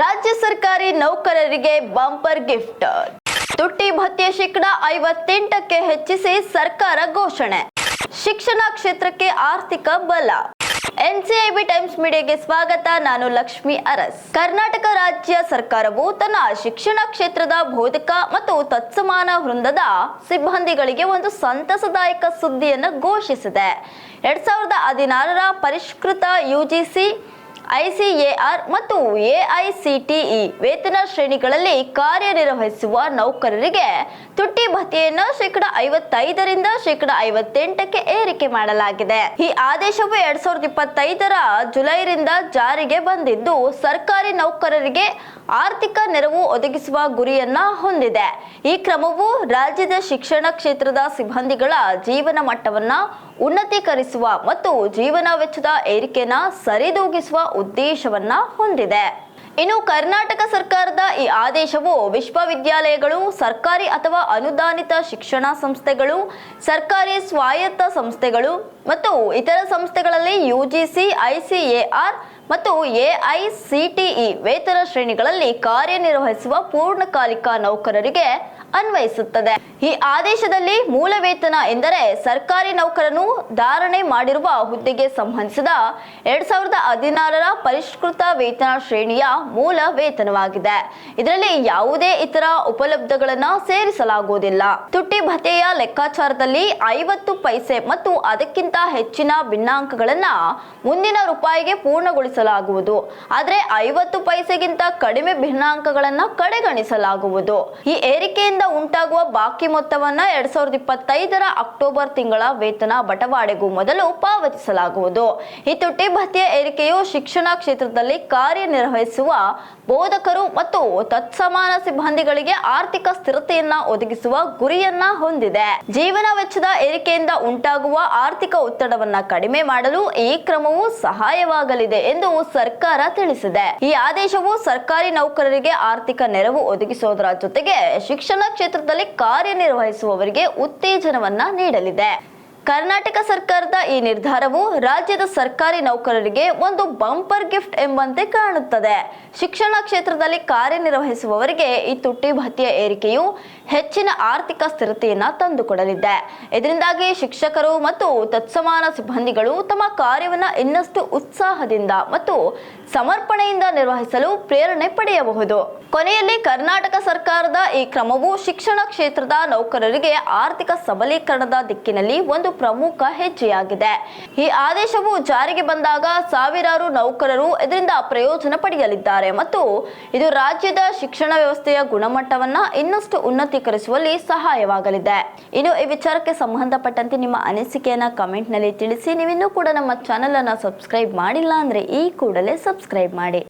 ರಾಜ್ಯ ಸರ್ಕಾರಿ ನೌಕರರಿಗೆ ಬಂಪರ್ ಗಿಫ್ಟ್. ತುಟ್ಟಿ ಭತ್ಯೆ ಶೇಕಡ ಐವತ್ತೆಂಟಕ್ಕೆ ಹೆಚ್ಚಿಸಿ ಸರ್ಕಾರ ಘೋಷಣೆ. ಶಿಕ್ಷಣ ಕ್ಷೇತ್ರಕ್ಕೆ ಆರ್ಥಿಕ ಬಲ. ಎನ್ಸಿಐಬಿ ಟೈಮ್ಸ್ ಮೀಡಿಯಾಗೆ ಸ್ವಾಗತ, ನಾನು ಲಕ್ಷ್ಮಿ ಅರಸ್. ಕರ್ನಾಟಕ ರಾಜ್ಯ ಸರ್ಕಾರವು ತನ್ನ ಶಿಕ್ಷಣ ಕ್ಷೇತ್ರದ ಬೋಧಕ ಮತ್ತು ತತ್ಸಮಾನ ವೃಂದದ ಸಿಬ್ಬಂದಿಗಳಿಗೆ ಒಂದು ಸಂತಸದಾಯಕ ಸುದ್ದಿಯನ್ನು ಘೋಷಿಸಿದೆ. ಎರಡ್ ಸಾವಿರದ ಹದಿನಾರರ ಪರಿಷ್ಕೃತ ಯುಜಿಸಿ ಐಸಿಎಆರ್ ಮತ್ತು ಎಐಸಿಟಿಇ ವೇತನ ಶ್ರೇಣಿಗಳಲ್ಲಿ ಕಾರ್ಯನಿರ್ವಹಿಸುವ ನೌಕರರಿಗೆ ತುಟ್ಟಿ ಭತ್ಯೆಯನ್ನು ಶೇಕಡ ಐವತ್ತೈದರಿಂದ ಶೇಕಡ ಐವತ್ತೆಂಟಕ್ಕೆ ಏರಿಕೆ ಮಾಡಲಾಗಿದೆ. ಈ ಆದೇಶವು ಎರಡ್ ಸಾವಿರದ ಇಪ್ಪತ್ತೈದರ ಜುಲೈರಿಂದ ಜಾರಿಗೆ ಬಂದಿದ್ದು, ಸರ್ಕಾರಿ ನೌಕರರಿಗೆ ಆರ್ಥಿಕ ನೆರವು ಒದಗಿಸುವ ಗುರಿಯನ್ನ ಹೊಂದಿದೆ. ಈ ಕ್ರಮವು ರಾಜ್ಯದ ಶಿಕ್ಷಣ ಕ್ಷೇತ್ರದ ಸಿಬ್ಬಂದಿಗಳ ಜೀವನ ಮಟ್ಟವನ್ನ ಉನ್ನತೀಕರಿಸುವ ಮತ್ತು ಜೀವನ ವೆಚ್ಚದ ಏರಿಕೆನ ಸರಿದೂಗಿಸುವ ಉದ್ದೇಶವನ್ನ ಹೊಂದಿದೆ. ಇನ್ನು ಕರ್ನಾಟಕ ಸರ್ಕಾರದ ಈ ಆದೇಶವು ವಿಶ್ವವಿದ್ಯಾಲಯಗಳು, ಸರ್ಕಾರಿ ಅಥವಾ ಅನುದಾನಿತ ಶಿಕ್ಷಣ ಸಂಸ್ಥೆಗಳು, ಸರ್ಕಾರಿ ಸ್ವಾಯತ್ತ ಸಂಸ್ಥೆಗಳು ಮತ್ತು ಇತರ ಸಂಸ್ಥೆಗಳಲ್ಲಿ ಯುಜಿಸಿ, ಐಸಿಎಆರ್ ಮತ್ತು ಎಐಸಿಟಿಇ ವೇತನ ಶ್ರೇಣಿಗಳಲ್ಲಿ ಕಾರ್ಯನಿರ್ವಹಿಸುವ ಪೂರ್ಣಕಾಲಿಕ ನೌಕರರಿಗೆ ಅನ್ವಯಿಸುತ್ತದೆ. ಈ ಆದೇಶದಲ್ಲಿ ಮೂಲ ವೇತನ ಎಂದರೆ ಸರ್ಕಾರಿ ನೌಕರನು ಧಾರಣೆ ಮಾಡಿರುವ ಹುದ್ದೆಗೆ ಸಂಬಂಧಿಸಿದ ಎರಡ್ ಸಾವಿರದ ಹದಿನಾರರ ಪರಿಷ್ಕೃತ ವೇತನ ಶ್ರೇಣಿಯ ಮೂಲ ವೇತನವಾಗಿದೆ. ಇದರಲ್ಲಿ ಯಾವುದೇ ಇತರ ಉಪಲಬ್ಧಗಳನ್ನು ಸೇರಿಸಲಾಗುವುದಿಲ್ಲ. ತುಟ್ಟಿ ಭತ್ಯೆಯ ಲೆಕ್ಕಾಚಾರದಲ್ಲಿ ಐವತ್ತು ಪೈಸೆ ಮತ್ತು ಅದಕ್ಕಿಂತ ಹೆಚ್ಚಿನ ಭಿನ್ನಾಂಕಗಳನ್ನ ಮುಂದಿನ ರೂಪಾಯಿಗೆ ಪೂರ್ಣಗೊಳಿಸಲಾಗುವುದು. ಆದರೆ ಐವತ್ತು ಪೈಸೆಗಿಂತ ಕಡಿಮೆ ಭಿನ್ನಾಂಕಗಳನ್ನ ಕಡೆಗಣಿಸಲಾಗುವುದು. ಈ ಏರಿಕೆಯಿಂದ ಉಂಟಾಗುವ ಬಾಕಿ ಮೊತ್ತವನ್ನ ಎರಡ್ ಸಾವಿರದ ಇಪ್ಪತ್ತೈದರ ಅಕ್ಟೋಬರ್ ತಿಂಗಳ ವೇತನ ಬಟವಾಡೆಗೂ ಮೊದಲು ಪಾವತಿಸಲಾಗುವುದು. ಈ ತುಟ್ಟಿ ಭತ್ಯೆ ಏರಿಕೆಯು ಶಿಕ್ಷಣ ಕ್ಷೇತ್ರದಲ್ಲಿ ಕಾರ್ಯನಿರ್ವಹಿಸುವ ಬೋಧಕರು ಮತ್ತು ತತ್ಸಮಾನ ಸಿಬ್ಬಂದಿಗಳಿಗೆ ಆರ್ಥಿಕ ಸ್ಥಿರತೆಯನ್ನ ಒದಗಿಸುವ ಗುರಿಯನ್ನ ಹೊಂದಿದೆ. ಜೀವನ ವೆಚ್ಚದ ಏರಿಕೆಯಿಂದ ಉಂಟಾಗುವ ಆರ್ಥಿಕ ಒತ್ತಡವನ್ನ ಕಡಿಮೆ ಮಾಡಲು ಈ ಕ್ರಮವು ಸಹಾಯವಾಗಲಿದೆ ಎಂದು ಸರ್ಕಾರ ತಿಳಿಸಿದೆ. ಈ ಆದೇಶವು ಸರ್ಕಾರಿ ನೌಕರರಿಗೆ ಆರ್ಥಿಕ ನೆರವು ಒದಗಿಸುವುದರ ಜೊತೆಗೆ ಶಿಕ್ಷಣ ಕ್ಷೇತ್ರದಲ್ಲಿ ಕಾರ್ಯನಿರ್ವಹಿಸುವವರಿಗೆ ಉತ್ತೇಜನವನ್ನ ನೀಡಲಿದೆ. ಕರ್ನಾಟಕ ಸರ್ಕಾರದ ಈ ನಿರ್ಧಾರವು ರಾಜ್ಯದ ಸರ್ಕಾರಿ ನೌಕರರಿಗೆ ಒಂದು ಬಂಪರ್ ಗಿಫ್ಟ್ ಎಂಬಂತೆ ಕಾಣುತ್ತದೆ. ಶಿಕ್ಷಣ ಕ್ಷೇತ್ರದಲ್ಲಿ ಕಾರ್ಯನಿರ್ವಹಿಸುವವರಿಗೆ ಈ ತುಟ್ಟಿ ಭತ್ಯೆ ಏರಿಕೆಯು ಹೆಚ್ಚಿನ ಆರ್ಥಿಕ ಸ್ಥಿರತೆಯನ್ನು ತಂದುಕೊಡಲಿದೆ. ಇದರಿಂದಾಗಿ ಶಿಕ್ಷಕರು ಮತ್ತು ತತ್ಸಮಾನ ಸಿಬ್ಬಂದಿಗಳು ತಮ್ಮ ಕಾರ್ಯವನ್ನು ಇನ್ನಷ್ಟು ಉತ್ಸಾಹದಿಂದ ಮತ್ತು ಸಮರ್ಪಣೆಯಿಂದ ನಿರ್ವಹಿಸಲು ಪ್ರೇರಣೆ ಪಡೆಯಬಹುದು. ಕೊನೆಯಲ್ಲಿ ಕರ್ನಾಟಕ ಸರ್ಕಾರದ ಈ ಕ್ರಮವು ಶಿಕ್ಷಣ ಕ್ಷೇತ್ರದ ನೌಕರರಿಗೆ ಆರ್ಥಿಕ ಸಬಲೀಕರಣದ ದಿಕ್ಕಿನಲ್ಲಿ ಒಂದು ಪ್ರಮುಖ ಹೆಜ್ಜೆಯಾಗಿದೆ. ಈ ಆದೇಶವು ಜಾರಿಗೆ ಬಂದಾಗ ಸಾವಿರಾರು ನೌಕರರು ಇದರಿಂದ ಪ್ರಯೋಜನ ಪಡೆಯಲಿದ್ದಾರೆ ಮತ್ತು ಇದು ರಾಜ್ಯದ ಶಿಕ್ಷಣ ವ್ಯವಸ್ಥೆಯ ಗುಣಮಟ್ಟವನ್ನ ಇನ್ನಷ್ಟು ಉನ್ನತೀಕರಿಸುವಲ್ಲಿ ಸಹಾಯವಾಗಲಿದೆ. ಇನ್ನು ಈ ವಿಚಾರಕ್ಕೆ ಸಂಬಂಧಪಟ್ಟಂತೆ ನಿಮ್ಮ ಅನಿಸಿಕೆಯನ್ನ ಕಮೆಂಟ್ನಲ್ಲಿ ತಿಳಿಸಿ. ನೀವಿನ್ನೂ ಕೂಡ ನಮ್ಮ ಚಾನೆಲ್ ಅನ್ನ ಸಬ್ಸ್ಕ್ರೈಬ್ ಮಾಡಿಲ್ಲ ಅಂದ್ರೆ ಈ ಕೂಡಲೇ ಸಬ್ಸ್ಕ್ರೈಬ್ ಮಾಡಿ.